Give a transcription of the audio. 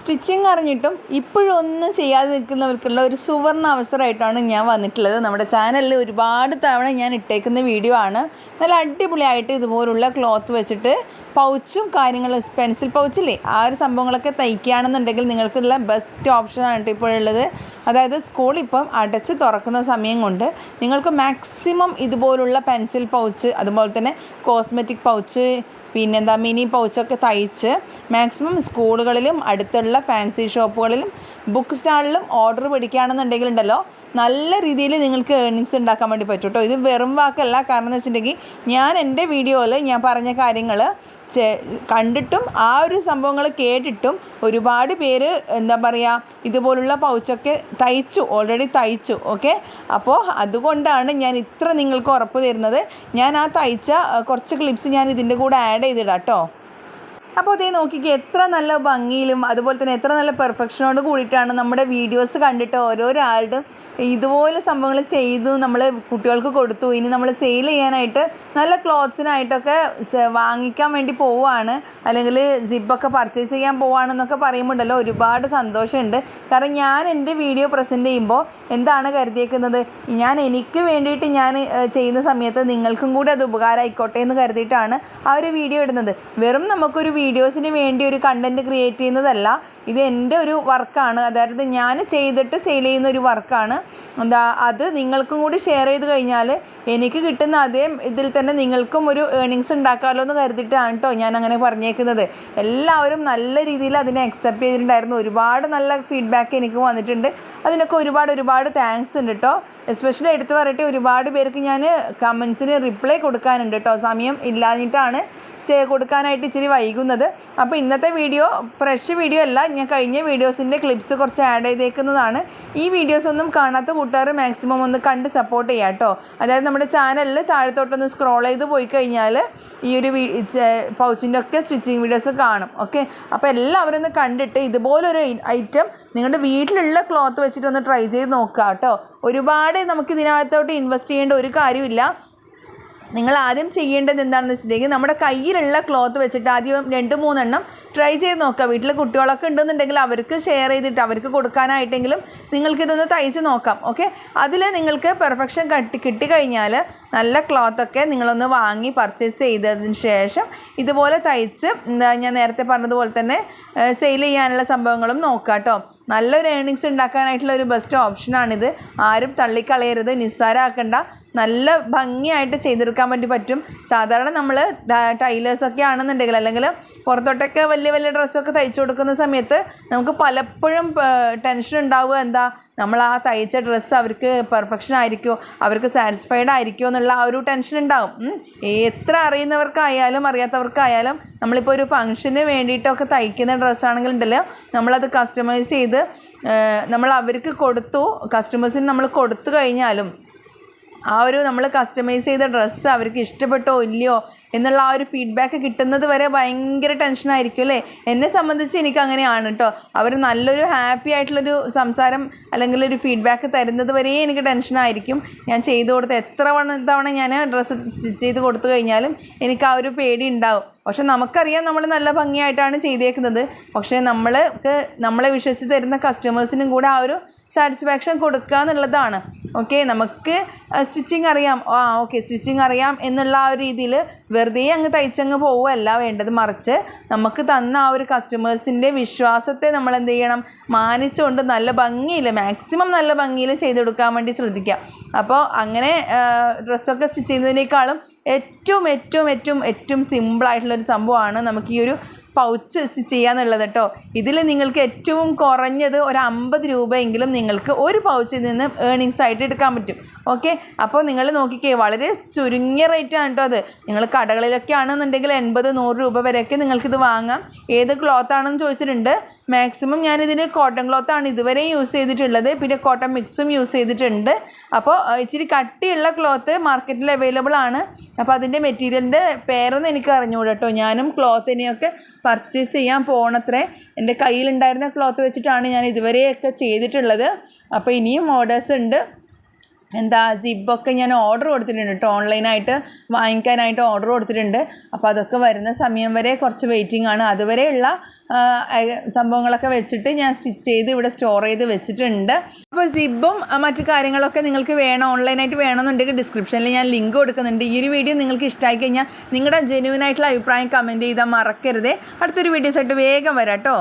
Stitching അറിഞ്ഞിട്ടും ഇപ്പോഴും ഒന്നും ചെയ്യാതെ നിൽക്കുന്നവർക്കുള്ള ഒരു സുവർണ അവസരമായിട്ടാണ് ഞാൻ വന്നിട്ടുള്ളത്. നമ്മുടെ ചാനലിൽ ഒരുപാട് തവണ ഞാൻ ഇട്ടേക്കുന്ന വീഡിയോ ആണ്. നല്ല അടിപൊളിയായിട്ട് ഇതുപോലുള്ള ക്ലോത്ത് വെച്ചിട്ട് പൗച്ചും കാര്യങ്ങളും പെൻസിൽ പൗച്ചില്ലേ ആ ഒരു സംഭവങ്ങളൊക്കെ തയ്ക്കുകയാണെന്നുണ്ടെങ്കിൽ നിങ്ങൾക്കുള്ള ബെസ്റ്റ് ഓപ്ഷനാണ് ഇപ്പോഴുള്ളത് അതായത് സ്കൂൾ ഇപ്പം അടച്ച് തുറക്കുന്ന സമയം കൊണ്ട് നിങ്ങൾക്ക് മാക്സിമം ഇതുപോലുള്ള പെൻസിൽ പൗച്ച് അതുപോലെ തന്നെ കോസ്മെറ്റിക് പൗച്ച് പിന്നെന്താ മിനി പൗച്ചൊക്കെ തയ്ച്ച് മാക്സിമം സ്കൂളുകളിലും അടുത്തുള്ള ഫാൻസി ഷോപ്പുകളിലും ബുക്ക് സ്റ്റാളിലും ഓർഡർ പിടിക്കുകയാണെന്നുണ്ടെങ്കിൽ ഉണ്ടല്ലോ നല്ല രീതിയിൽ നിങ്ങൾക്ക് ഏർണിങ്സ് ഉണ്ടാക്കാൻ വേണ്ടി പറ്റും കേട്ടോ. ഇത് വെറും വാക്കല്ല. കാരണം എന്ന് വെച്ചിട്ടുണ്ടെങ്കിൽ ഞാൻ എന്റെ വീഡിയോയിൽ ഞാൻ പറഞ്ഞ കാര്യങ്ങൾ കണ്ടിട്ടും ആ ഒരു സംഭവങ്ങൾ കേട്ടിട്ടും ഒരുപാട് പേര് എന്താ പറയുക ഇതുപോലുള്ള പൗച്ചൊക്കെ തയ്ച്ചു ഓൾറെഡി തയ്ച്ചു ഓക്കെ അപ്പോൾ അതുകൊണ്ടാണ് ഞാൻ ഇത്ര നിങ്ങൾക്ക് ഉറപ്പ് തരുന്നത്. ഞാൻ ആ തയ്ച്ച കുറച്ച് ക്ലിപ്സ് ഞാൻ ഇതിന്റെ കൂടെ ആഡ് ചെയ്തിടാം കേട്ടോ അപ്പോൾ ഇതേ നോക്കിക്കേ എത്ര നല്ല ഭംഗിയിലും അതുപോലെ തന്നെ എത്ര നല്ല പെർഫെക്ഷനോട് കൂടിയിട്ടാണ് നമ്മുടെ വീഡിയോസ് കണ്ടിട്ട് ഓരോരാളുടെ ഇതുപോലെ സംഭവങ്ങൾ ചെയ്തു നമ്മൾ കുട്ടികൾക്ക് കൊടുത്തു. ഇനി നമ്മൾ സെയിൽ ചെയ്യാനായിട്ട് നല്ല ക്ലോത്ത്സിനായിട്ടൊക്കെ വാങ്ങിക്കാൻ വേണ്ടി പോവുകയാണ്. അല്ലെങ്കിൽ സിബൊക്കെ പർച്ചേസ് ചെയ്യാൻ പോവുകയാണെന്നൊക്കെ പറയുമ്പോണ്ടല്ലോ ഒരുപാട് സന്തോഷമുണ്ട്. കാരണം ഞാൻ എന്റെ വീഡിയോ പ്രസന്റ് ചെയ്യുമ്പോൾ എന്താണ് കരുതിയേക്കുന്നത്? ഞാൻ എനിക്ക് വേണ്ടിയിട്ട് ഞാൻ ചെയ്യുന്ന സമയത്ത് നിങ്ങൾക്കും കൂടി അത് ഉപകാരമായിക്കോട്ടെ എന്ന് കരുതിയിട്ടാണ് ആ ഒരു വീഡിയോ ഇടുന്നത്. വെറും നമുക്കൊരു വീഡിയോസിന് വേണ്ടി ഒരു കണ്ടന്റ് ക്രിയേറ്റ് ചെയ്യുന്നതല്ല. ഇത് എന്റെ ഒരു വർക്കാണ്. അതായത് ഞാൻ ചെയ്തിട്ട് സെയിൽ ചെയ്യുന്ന ഒരു വർക്കാണ്. എന്താ അത് നിങ്ങൾക്കും കൂടി ഷെയർ ചെയ്ത് കഴിഞ്ഞാൽ എനിക്ക് കിട്ടുന്ന അതേ ഇതിൽ തന്നെ നിങ്ങൾക്കും ഒരു ഏണിങ്സ് ഉണ്ടാക്കാമല്ലോ എന്ന് കരുതിയിട്ടാണ് കേട്ടോ ഞാൻ അങ്ങനെ പറഞ്ഞേക്കുന്നത്. എല്ലാവരും നല്ല രീതിയിൽ അതിനെ അക്സെപ്റ്റ് ചെയ്തിട്ടുണ്ടായിരുന്നു. ഒരുപാട് നല്ല ഫീഡ്ബാക്ക് എനിക്ക് വന്നിട്ടുണ്ട്. അതിനൊക്കെ ഒരുപാട് ഒരുപാട് താങ്ക്സ് ഉണ്ട് കേട്ടോ എസ്പെഷ്യലി എടുത്ത് പറയട്ടെ ഒരുപാട് പേർക്ക് ഞാൻ കമൻസിന് റിപ്ലൈ കൊടുക്കാനുണ്ട് കേട്ടോ സമയം ഇല്ലാഞ്ഞിട്ടാണ് കൊടുക്കാനായിട്ട് ഇച്ചിരി വൈകുന്നത്. അപ്പോൾ ഇന്നത്തെ വീഡിയോ ഫ്രഷ് വീഡിയോ അല്ല ഞാൻ കഴിഞ്ഞ വീഡിയോസിന്റെ ക്ലിപ്സ് കുറച്ച് ആഡ് ചെയ്തേക്കുന്നതാണ്. ഈ വീഡിയോസ് ഒന്നും കാണാത്ത കൂട്ടുകാർ മാക്സിമം ഒന്ന് കണ്ട് സപ്പോർട്ട് ചെയ്യാം കേട്ടോ. അതായത് നമ്മുടെ ചാനലിൽ താഴത്തോട്ടൊന്ന് സ്ക്രോൾ ചെയ്ത് പോയി കഴിഞ്ഞാൽ ഈ ഒരു പൗച്ചിന്റെ ഒക്കെ സ്റ്റിച്ചിങ് വീഡിയോസ് കാണും. ഓക്കെ അപ്പോൾ എല്ലാവരും ഒന്ന് കണ്ടിട്ട് ഇതുപോലൊരു ഐറ്റം നിങ്ങളുടെ വീട്ടിലുള്ള ക്ലോത്ത് വെച്ചിട്ട് ഒന്ന് ട്രൈ ചെയ്ത് നോക്കുക കേട്ടോ. ഒരുപാട് നമുക്ക് ഇതിനകത്തോട്ട് ഇൻവെസ്റ്റ് ചെയ്യേണ്ട ഒരു കാര്യമില്ല. നിങ്ങൾ ആദ്യം ചെയ്യേണ്ടത് എന്താണെന്ന് വെച്ചിട്ടുണ്ടെങ്കിൽ നമ്മുടെ കയ്യിലുള്ള ക്ലോത്ത് വെച്ചിട്ട് ആദ്യം രണ്ട് മൂന്നെണ്ണം ട്രൈ ചെയ്ത് നോക്കുക. വീട്ടിൽ കുട്ടികളൊക്കെ ഉണ്ടെന്നുണ്ടെങ്കിൽ അവർക്ക് ഷെയർ ചെയ്തിട്ട് അവർക്ക് കൊടുക്കാനായിട്ടെങ്കിലും നിങ്ങൾക്കിതൊന്ന് തയ്ച്ച് നോക്കാം ഓക്കെ അതിൽ നിങ്ങൾക്ക് പെർഫെക്ഷൻ കട്ടി കിട്ടിക്കഴിഞ്ഞാൽ നല്ല ക്ലോത്തൊക്കെ നിങ്ങളൊന്ന് വാങ്ങി പർച്ചേസ് ചെയ്തതിന് ശേഷം ഇതുപോലെ തയ്ച്ച് എന്താ ഞാൻ നേരത്തെ പറഞ്ഞതുപോലെ തന്നെ സെയിൽ ചെയ്യാനുള്ള സംഭവങ്ങളും നോക്കാം കേട്ടോ നല്ലൊരു ഏണിങ്സ് ഉണ്ടാക്കാനായിട്ടുള്ള ഒരു ബെസ്റ്റ് ഓപ്ഷനാണിത് ആരും തള്ളിക്കളയരുത് നിസ്സാരമാക്കണ്ട നല്ല ഭംഗിയായിട്ട് ചെയ്തെടുക്കാൻ വേണ്ടി പറ്റും. സാധാരണ നമ്മൾ ടൈലേഴ്സൊക്കെ ആണെന്നുണ്ടെങ്കിൽ അല്ലെങ്കിൽ പുറത്തോട്ടൊക്കെ വലിയ വലിയ ഡ്രസ്സൊക്കെ തയ്ച്ചു കൊടുക്കുന്ന സമയത്ത് നമുക്ക് പലപ്പോഴും ടെൻഷൻ ഉണ്ടാവുക. എന്താ? നമ്മൾ ആ തയ്ച്ച ഡ്രസ്സ് അവർക്ക് പെർഫെക്ഷൻ ആയിരിക്കുമോ അവർക്ക് സാറ്റിസ്ഫൈഡ് ആയിരിക്കുമോ എന്നുള്ള ആ ഒരു ടെൻഷൻ ഉണ്ടാവും. എത്ര അറിയുന്നവർക്കായാലും അറിയാത്തവർക്കായാലും നമ്മളിപ്പോൾ ഒരു ഫംഗ്ഷന് വേണ്ടിയിട്ടൊക്കെ തയ്ക്കുന്ന ഡ്രസ്സാണെങ്കിൽ ഉണ്ടല്ലോ നമ്മളത് കസ്റ്റമൈസ് ചെയ്ത് നമ്മൾ അവർക്ക് കൊടുത്തു കസ്റ്റമേഴ്സിന് നമ്മൾ കൊടുത്തു കഴിഞ്ഞാലും ആ ഒരു നമ്മൾ കസ്റ്റമൈസ് ചെയ്ത ഡ്രസ്സ് അവർക്ക് ഇഷ്ടപ്പെട്ടോ ഇല്ലയോ എന്നുള്ള ആ ഒരു ഫീഡ്ബാക്ക് കിട്ടുന്നത് വരെ ഭയങ്കര ടെൻഷനായിരിക്കും അല്ലേ? എന്നെ സംബന്ധിച്ച് എനിക്ക് അങ്ങനെയാണ് കേട്ടോ അവർ നല്ലൊരു ഹാപ്പി ആയിട്ടുള്ളൊരു സംസാരം അല്ലെങ്കിൽ ഒരു ഫീഡ്ബാക്ക് തരുന്നത് വരെ എനിക്ക് ടെൻഷനായിരിക്കും ഞാൻ ചെയ്തു കൊടുത്ത എത്ര തവണ ഞാൻ ഡ്രസ്സ് സ്റ്റിച്ച് ചെയ്ത് കൊടുത്തു കഴിഞ്ഞാലും എനിക്ക് ആ ഒരു പേടി ഉണ്ടാവും. പക്ഷെ നമുക്കറിയാം നമ്മൾ നല്ല ഭംഗിയായിട്ടാണ് ചെയ്തേക്കുന്നത്. പക്ഷേ നമ്മൾക്ക് നമ്മളെ വിശ്വസിച്ച് തരുന്ന കസ്റ്റമേഴ്സിനും കൂടെ ആ ഒരു സാറ്റിസ്ഫാക്ഷൻ കൊടുക്കുക എന്നുള്ളതാണ് ഓക്കെ നമുക്ക് സ്റ്റിച്ചിങ് അറിയാം. ആ ഓക്കെ സ്റ്റിച്ചിങ് അറിയാം എന്നുള്ള ആ ഒരു രീതിയിൽ വെറുതെ അങ്ങ് തയ്ച്ചങ്ങ് പോവുകയല്ല വേണ്ടത്. മറിച്ച് നമുക്ക് തന്ന ആ ഒരു കസ്റ്റമേഴ്സിന്റെ വിശ്വാസത്തെ നമ്മൾ എന്ത് ചെയ്യണം? മാനിച്ചുകൊണ്ട് നല്ല ഭംഗിയിൽ മാക്സിമം നല്ല ഭംഗിയിൽ ചെയ്തെടുക്കാൻ വേണ്ടി ശ്രദ്ധിക്കുക. അപ്പോൾ അങ്ങനെ ഡ്രസ്സൊക്കെ സ്റ്റിച്ച് ചെയ്യുന്നതിനേക്കാളും ഏറ്റവും ഏറ്റവും ഏറ്റവും ഏറ്റവും സിമ്പിളായിട്ടുള്ളൊരു സംഭവമാണ് നമുക്ക് ഈ ഒരു പൗച്ച് ചെയ്യാന്നുള്ളത് കേട്ടോ ഇതിൽ നിങ്ങൾക്ക് ഏറ്റവും കുറഞ്ഞത് ഒരു അമ്പത് രൂപയെങ്കിലും നിങ്ങൾക്ക് ഒരു പൗച്ചിൽ നിന്ന് ഏണിങ്സ് ആയിട്ട് എടുക്കാൻ പറ്റും. ഓക്കെ? അപ്പോൾ നിങ്ങൾ നോക്കിക്കേ വളരെ ചുരുങ്ങിയ റേറ്റാണ് കേട്ടോ അത്. നിങ്ങൾ കടകളിലൊക്കെ ആണെന്നുണ്ടെങ്കിൽ എൺപത് നൂറ് രൂപ വരെയൊക്കെ നിങ്ങൾക്കിത് വാങ്ങാം. ഏത് ക്ലോത്ത് ആണെന്ന് ചോദിച്ചിട്ടുണ്ട്. മാക്സിമം ഞാനിതിന് കോട്ടൺ ക്ലോത്താണ് ഇതുവരെ യൂസ് ചെയ്തിട്ടുള്ളത്. പിന്നെ കോട്ടൺ മിക്സും യൂസ് ചെയ്തിട്ടുണ്ട്. അപ്പോൾ ഇച്ചിരി കട്ടിയുള്ള ക്ലോത്ത് മാർക്കറ്റിൽ അവൈലബിൾ ആണ്. അപ്പോൾ അതിന്റെ മെറ്റീരിയലിന്റെ പേരൊന്നും എനിക്ക് അറിഞ്ഞുകൂടാ കേട്ടോ ഞാനും ക്ലോത്തിനെയൊക്കെ പർച്ചേസ് ചെയ്യാൻ പോണത്രേ എന്റെ കയ്യിലുണ്ടായിരുന്ന ക്ലോത്ത് വെച്ചിട്ടാണ് ഞാൻ ഇതുവരെയൊക്കെ ചെയ്തിട്ടുള്ളത്. അപ്പോൾ ഇനിയും ഓർഡേഴ്സ് ഉണ്ട്. എന്താ സിബൊക്കെ ഞാൻ ഓർഡർ കൊടുത്തിട്ടുണ്ട് കേട്ടോ. ഓൺലൈനായിട്ട് വാങ്ങിക്കാനായിട്ട് ഓർഡർ കൊടുത്തിട്ടുണ്ട്. അപ്പോൾ അതൊക്കെ വരുന്ന സമയം വരെ കുറച്ച് വെയിറ്റിംഗ് ആണ്. അതുവരെയുള്ള സംഭവങ്ങളൊക്കെ വെച്ചിട്ട് ഞാൻ സ്റ്റിച്ച് ചെയ്ത് ഇവിടെ സ്റ്റോർ ചെയ്ത് വെച്ചിട്ടുണ്ട്. അപ്പോൾ സിബും മറ്റു കാര്യങ്ങളൊക്കെ നിങ്ങൾക്ക് വേണം? ഓൺലൈനായിട്ട് വേണമെന്നുണ്ടെങ്കിൽ ഡിസ്ക്രിപ്ഷനിൽ ഞാൻ ലിങ്ക് കൊടുക്കുന്നുണ്ട്. ഈ ഒരു വീഡിയോ നിങ്ങൾക്ക് ഇഷ്ടമായി കഴിഞ്ഞാൽ നിങ്ങളുടെ ജെന്യൂൻ ആയിട്ടുള്ള അഭിപ്രായം കമന്റ് ചെയ്താൽ മറക്കരുതേ. അടുത്തൊരു വീഡിയോസ് ആയിട്ട് വേഗം വരാം കേട്ടോ